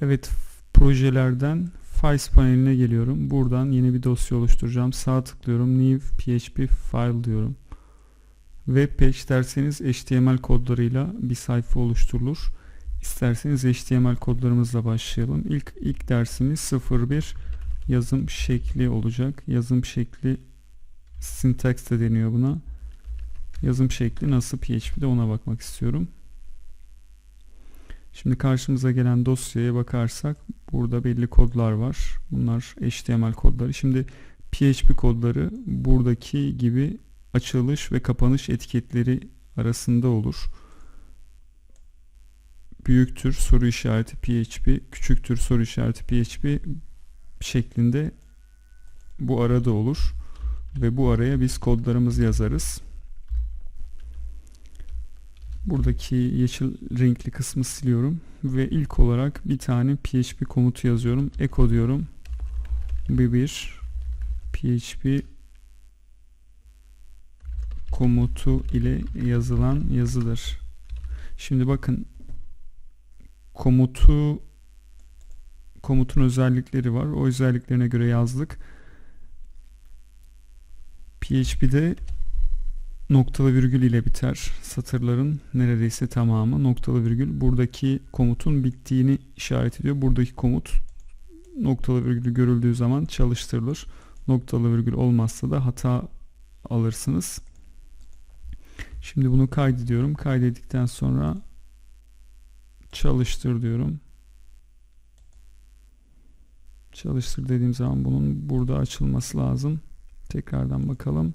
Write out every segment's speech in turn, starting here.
Evet projelerden Files paneline geliyorum. Buradan yeni bir dosya oluşturacağım. Sağ tıklıyorum. New PHP file diyorum. Web page derseniz HTML kodlarıyla bir sayfa oluşturulur. İsterseniz HTML kodlarımızla başlayalım. İlk ilk dersimiz 01 yazım şekli olacak. Yazım şekli syntax de deniyor buna. Yazım şekli nasıl PHP'de ona bakmak istiyorum. Şimdi karşımıza gelen dosyaya bakarsak burada belli kodlar var. Bunlar HTML kodları. Şimdi PHP kodları buradaki gibi açılış ve kapanış etiketleri arasında olur. Büyüktür soru işareti PHP, küçüktür soru işareti PHP şeklinde bu arada olur ve bu araya biz kodlarımızı yazarız. Buradaki yeşil renkli kısmı siliyorum ve ilk olarak bir tane PHP komutu yazıyorum. Echo diyorum. Bu bir PHP komutu ile yazılan yazıdır. Şimdi bakın komutu komutun özellikleri var. O özelliklerine göre yazdık. PHP'de noktalı virgül ile biter. Satırların neredeyse tamamı noktalı virgül. Buradaki komutun bittiğini işaret ediyor. Buradaki komut noktalı virgül görüldüğü zaman çalıştırılır. Noktalı virgül olmazsa da hata alırsınız. Şimdi bunu kaydediyorum. Kaydettikten sonra çalıştır diyorum. Çalıştır dediğim zaman bunun burada açılması lazım. Tekrardan bakalım.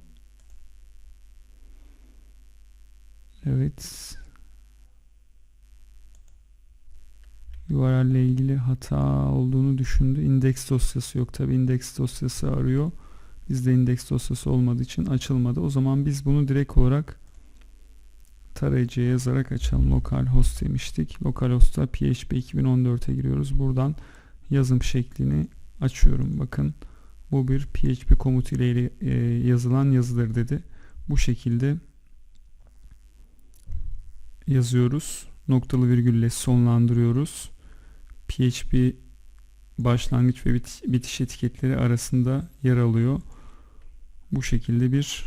Evet. URL ile ilgili hata olduğunu düşündü. Index dosyası yok. Tabi index dosyası arıyor. Bizde index dosyası olmadığı için açılmadı. O zaman biz bunu direkt olarak tarayıcıya yazarak açalım. Localhost demiştik. Localhost'a PHP 2014'e giriyoruz. Buradan yazım şeklini açıyorum. Bakın bu bir PHP komutu ile e, yazılan yazıdır dedi. Bu şekilde yazıyoruz. Noktalı virgülle sonlandırıyoruz. PHP başlangıç ve bitiş etiketleri arasında yer alıyor. Bu şekilde bir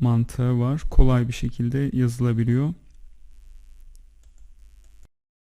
mantığı var. Kolay bir şekilde yazılabiliyor.